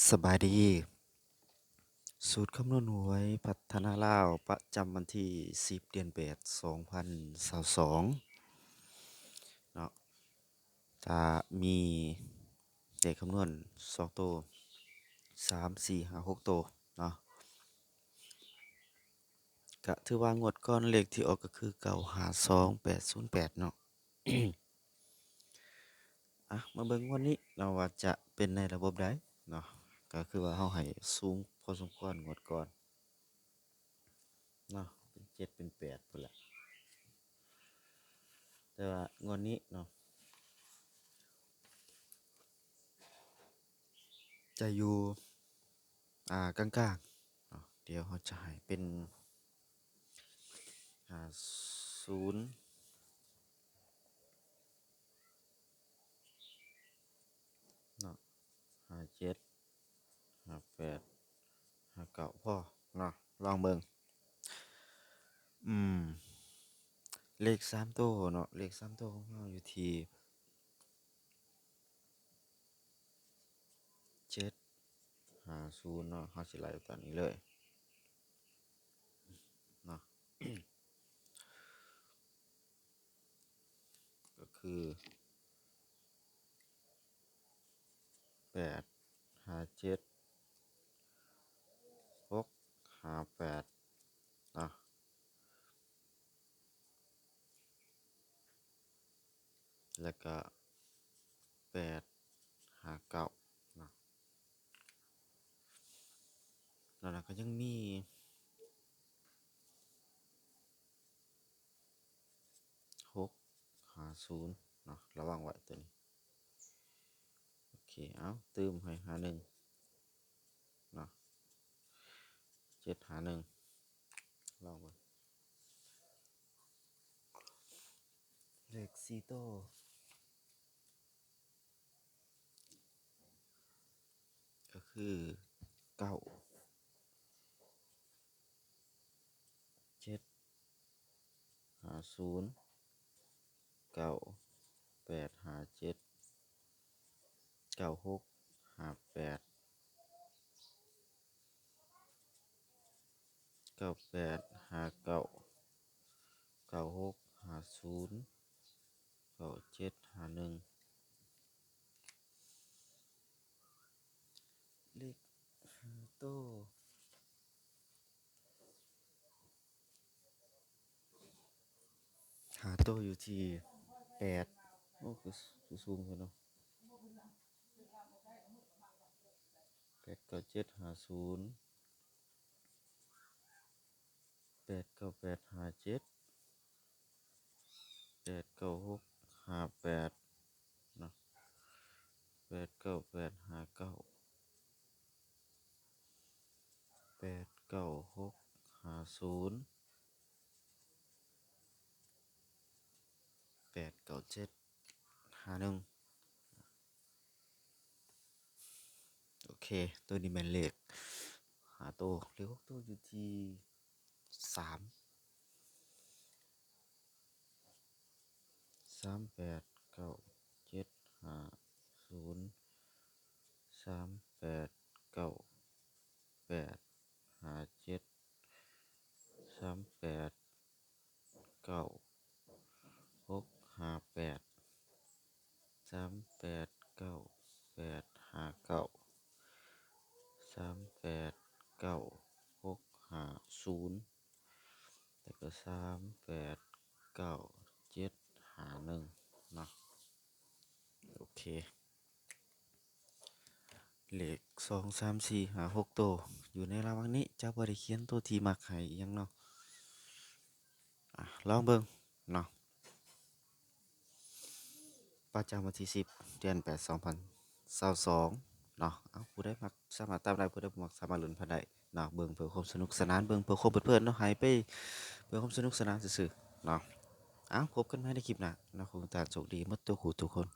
สบายดี สูตรคำนวณหวย พัฒนาลาวประจำวันที่ 10 เดือน8 2022เนาะจะมีเลขคำนวณ2ตัว3 4 5 6ตัวเนาะก็ถือว่างวดก่อนเลขที่ออกก็คือ952808เนาะอะมาเบิ่งวดนี้เนาว่าจะเป็นในระบบใดเนาะ ก็คือว่าเราให้สูงพอสมควรงวดก่อนเนาะเป็นเจ็ดเป็นแปดพู้นละแต่ว่างวดนี้เนาะจะอยู่อ่ากลางๆเนาะเดี๋ยวเราจะให้เป็นอ่าศูนย์เนาะห้าเจ็ด ดห้าเก้าพ่อเนาะลองเบิ่งอืม เลขสามตัวเนาะเลขสามตัวของเราอยู่ที่เจ็ดหาศูนย์เนาะเราสิไล่ตอนนี้เลยเนาะก็คือแปดห้าเจ็ด ห้าแปดนะแล้วก็แปดห้าเก้านะแล้วเราก็ยังมีหกห้าศูนย์นะระวังไว้ตัวนี้ โอเค เอาเตืมให้หาหนึ่งเนาะ เจ็ดหาหนึ่งลองมาเลขสี่โตวก็คือเก้าเจ็ดหาศูนย์เก้าแปดหาเจ็ดเก้าหกหาแปด ก้าแปดหาเก้าเก้าหกหาศูนย์เก้าเจ็ดหาหนึ่งเลขห้าโตวหาโตวอยู่ที่แปดโอ้คือคือสูงกันเนาะแปดเก้าเจ็ดหาศูนย์แป ดเก้าแปดห้าเจ็ดแปดเก้าหกหาแปดนาะแปดเก้าแปดหาเก้าแปดเก้าหกห้าศูนย์แปดเก้าเจ็ดห้าหนึ่งโอเค ตัวนี้เป็นเลขหาตัวเลขหกตัวอยู่ที่ สามสามแปดเก้าเจ็ดห้าศูนย์สามแปดเก้าแปดห้าเจ็ดสามแปดเก้าหกห้าแปดสามแปดเก้าแปดห้าเก้าสามแปดเก้าหกห้าศูนย์แล้วก็ สามแปดเก้าเจ็ดห้าหนึ่งเนาะโอเคเลขสองสามสี่ห้าหกตัวอยู่ในระหว่างนี้เจ้าบริเขียนตัวทีมักให้ยังเนาะอะลองเบิ่งเนาะประจำวันที่สิบเดือนแปดสองพันสองเนาะเอาผู้ใดมักสามารถตามได้ผู้ใดบ่มักสามารถหลุนผ่านได้เนาะเบิ่งเพื่อความสนุกสนานเบิ่งเพื่อความเพลิดเพลินเนาะให้ไป พื่อความสนุกสนานสื่อๆเนาะอ้าวพบกันใหม่ในคลิปหน้าเนาะคงตาโชคดีหมดตัวคู่ทุกคน